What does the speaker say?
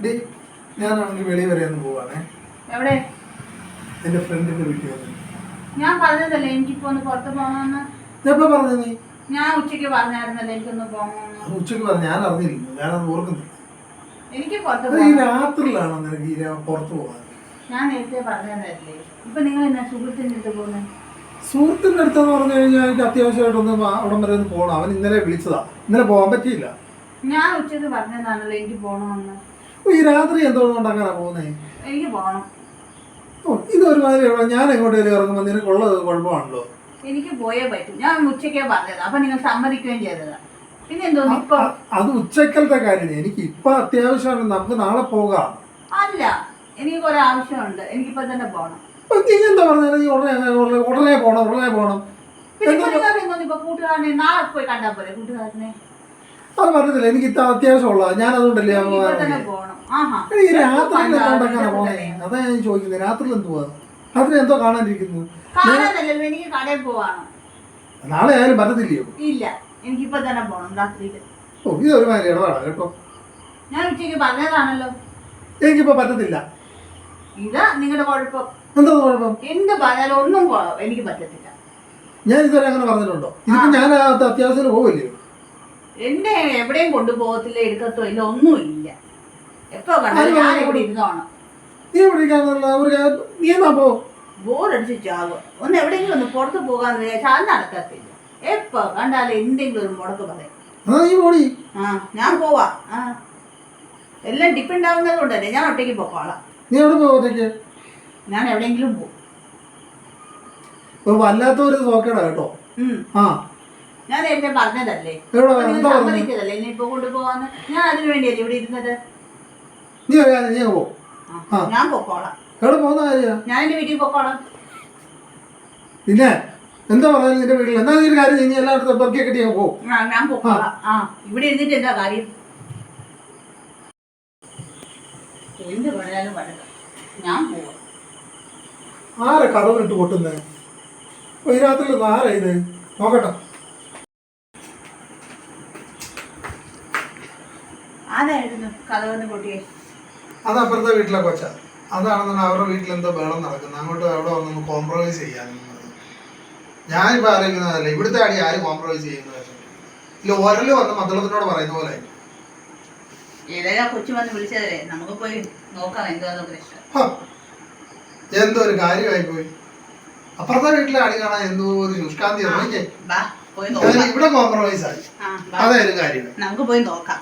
D ഞാനാണെങ്കിൽ വെളി വരെ ഒന്ന് പോവാണേ. എവിടെ? എന്റെ ഫ്രണ്ടിന്റെ വീട്ടിൽ വന്ന്. ഞാൻ പറഞ്ഞതല്ലേ എനിക്കിപ്പോ ഒന്ന് പുറത്ത് പോകണമെന്ന് ഞാൻ എപ്പോൾ പറഞ്ഞു നീ? ഞാൻ ഉച്ചയ്ക്ക് പറഞ്ഞായിരുന്നല്ലേ എനിക്കൊന്ന് പോകണമെന്ന് അത് ഉച്ചയ്ക്ക് പറഞ്ഞു ഞാൻ അറിഞ്ഞിരിക്കുന്നു ഞാനത് ഓർക്കുന്നു എനിക്ക് പുറത്ത് അത് ഈ പോകണം രാത്രിയിലാണോ നിനക്ക് ഈ രാ- പുറത്ത് പോകാൻ. ഞാൻ നേരത്തെ പറഞ്ഞതല്ലേ. ഇപ്പൊ നിങ്ങൾ എന്നാ സുഹൃത്തിന്റെ അടുത്ത് പോകുന്നത് സുഹൃത്തിന്റെ അടുത്തെന്ന് പറഞ്ഞു കഴിഞ്ഞാൽ എനിക്ക് അത്യാവശ്യമായിട്ടൊന്ന് അവിടം വരെ ഒന്ന് പോകണം അവൻ ഇന്നലെ വിളിച്ചതാ. ഇന്നലെ പോകാൻ പറ്റിയില്ല. ഞാൻ ഉച്ചയ്ക്ക് പറഞ്ഞതാണല്ലോ എനിക്ക് പോകണമെന്ന്. ഈ രാത്രി എന്തുകൊണ്ട് അങ്ങനെ പോകുന്നേ? എനിക്ക് പോകണം ഓ ഇതൊരുമാതിരി ഞാൻ എങ്ങോട്ടേലും ഇറങ്ങുമ്പോൾ നിനക്കുള്ളത് കുഴപ്പമാണല്ലോ? എനിക്ക് പോയേ പറ്റും. ഞാൻ ഉച്ചയ്ക്കേ പറഞ്ഞത്. അപ്പൊ നിങ്ങൾ സമ്മതിക്കുകയും ചെയ്തതാ. പിന്നെ എന്തോന്നു ഇപ്പൊ അത് ഉച്ചക്കലത്തെ കാര്യം എനിക്ക് ഇപ്പൊ അത്യാവശ്യമാണ്. നമുക്ക് നാളെ പോകാം. അല്ല. എനിക്ക് കുറെ ആവശ്യമുണ്ട് എനിക്കിപ്പോ തന്നെ പോകണം അപ്പൊ നീ എന്താ പറഞ്ഞാൽ നീ ഉടനെ ഉടനെ- ഉടനെ പോണം ഉടനെ പോണം. പിന്നെ ഇപ്പൊ നിങ്ങൾ എന്തോന്നു ഇപ്പൊ കൂട്ടുകാരനെ നാളെ പോയി കണ്ടാ പോലെ കൂട്ടുകാരനെ? അത് പറഞ്ഞില്ല എനിക്ക് ഇത്ര അത്യാവശ്യമുള്ള ഞാൻ അതുകൊണ്ടല്ലേ തന്നെ. പോകണം ഈ രാത്രി കണ്ടാ കൊണ്ടങ്ങനെ നിനക്ക് അതാ ഞാൻ ചോദിക്കുന്നത് രാത്രിയിൽ എന്തുവാ? രാത്രി എന്തോ കാണാനിരിക്കുന്നു. കാണാനല്ലല്ലോ എനിക്ക് കടയിൽ പോവാണ് നാളെ ആയാലും പറ്റത്തില്ലയോ ഇല്ല എനിക്കിപ്പോ തന്നെ പോണം രാത്രിയിൽ. ഓ ഇതൊരുമാതിരി ഇടപാടാ കേട്ടോ. ഞാൻ ഉച്ചയ്ക്ക് പറഞ്ഞതാണല്ലോ. എനിക്കിപ്പോ പറ്റത്തില്ല. ഇതാ നിങ്ങളുടെ കുഴപ്പം. എന്താ കുഴപ്പം? എന്ത് പറഞ്ഞാലും ഒന്നും പോ- എനിക്ക് പറ്റത്തില്ല. ഞാൻ ഇതുവരെ അങ്ങനെ പറഞ്ഞിട്ടുണ്ടോ? ഇതിപ്പോ ഞാൻ അത്യാവശ്യത്തിന് പോവില്ലയോ? എന്നെ എവിടെയും കൊണ്ടുപോകത്തില്ല എടുക്കത്തോ ഇല്ല ഒന്നുമില്ല. എപ്പോ കണ്ടാലും ആര് ഞാൻ? ഇവിടെ ഇരുന്നോണം. നീ വിളിക്കാന്നുള്ള ഒരു കാര്യം- നീ എന്നാ പോ. ബോറടിച്ച് ചാകും ഒന്ന് എവിടെയെങ്കിലും ഒന്ന് പുറത്ത് പോകാന്ന് വിചാരിച്ചാൽ അത് നടക്കത്തില്ല. എപ്പോ കണ്ടാലും എന്തെങ്കിലും ഒരു മുടക്ക് പറയും. എന്നാ നീ പോടി. ആ ഞാൻ പോവാ. ആ. എല്ലാം ഡിപ്പെൻഡ് ആവുന്നത് കൊണ്ടല്ലേ ഞാൻ ഒറ്റയ്ക്ക് പോക്കോളാം. നീ എവിടെ പോകത്തേക്ക് ഞാൻ എവിടെയെങ്കിലും പോകും ഇപ്പൊ വല്ലാത്തൊരു സോക്കേടാ കേട്ടോ. ഉം. ആ. ഞാൻ നേരത്തെ പറഞ്ഞതല്ലേ. എവിടെ? എന്താ പറഞ്ഞു സമ്മതിച്ചതല്ലേ എന്നെ ഇപ്പൊ കൊണ്ടുപോവാന്ന്? ഞാൻ അതിനു വേണ്ടിയല്ലേ ഇവിടെ ഇരുന്നത്? നീ ഒരു കാര്യം നീ പോ. ആ, ഞാൻ പൊക്കോളാം. എവിടെ പോകുന്ന കാര്യ ഞാൻ എന്റെ വീട്ടിൽ പൊക്കോളാം. പിന്നെ എന്താ പറഞ്ഞാലും നിന്റെ വീട്ടിൽ? എന്നാ നീ ഒരു കാര്യം ചെയ്യ്, നീ എല്ലായിടത്തും പെറുക്കി കെട്ടി അങ്ങ് പോ. ആ, ഞാൻ പൊക്കോളാം. ആ. ഇവിടെ ഇരുന്നിട്ട് എന്താ കാര്യം? എന്ത് പറഞ്ഞാലും വഴക്ക. ഞാൻ പോവാം. ആരെ കടവിട്ട് പൊട്ടുന്നേ? ഈ രാത്രിയിൽ ആരാ ഇത്? നോക്കട്ടെ. ആരായിരുന്നു കഥ വന്ന് പൊട്ടിയെ? അത് അപ്പുറത്തെ വീട്ടിലെ കൊച്ച. അതാണെന്നാണ് അവരുടെ വീട്ടിൽ എന്തോ ബഹളം നടക്കുന്നത് അങ്ങോട്ട് അവിടെ വന്നൊന്ന് കോംപ്രമൈസ് ചെയ്യാനെന്ന് ഞാനിപ്പോൾ ഞാനിപ്പോ ആലോചിക്കുന്നതല്ല ഇവിടുത്തെ അടി ആര് കോംപ്രമൈസ് ചെയ്യുന്നത് ഇല്ല ഒരൽ വന്ന് മദ്ദളത്തിനോട് പറയുന്ന പോലെ എന്തോ ഒരു കാര്യമായി പോയി അപ്പുറത്തെ വീട്ടിലെ അടി കാണാൻ എന്തോ ഒരു ശുഷ്കാന്തി ഇവിടെ കോംപ്രമൈസ് ആയി. അതായത് കാര്യം. നമുക്ക് പോയി നോക്കാം.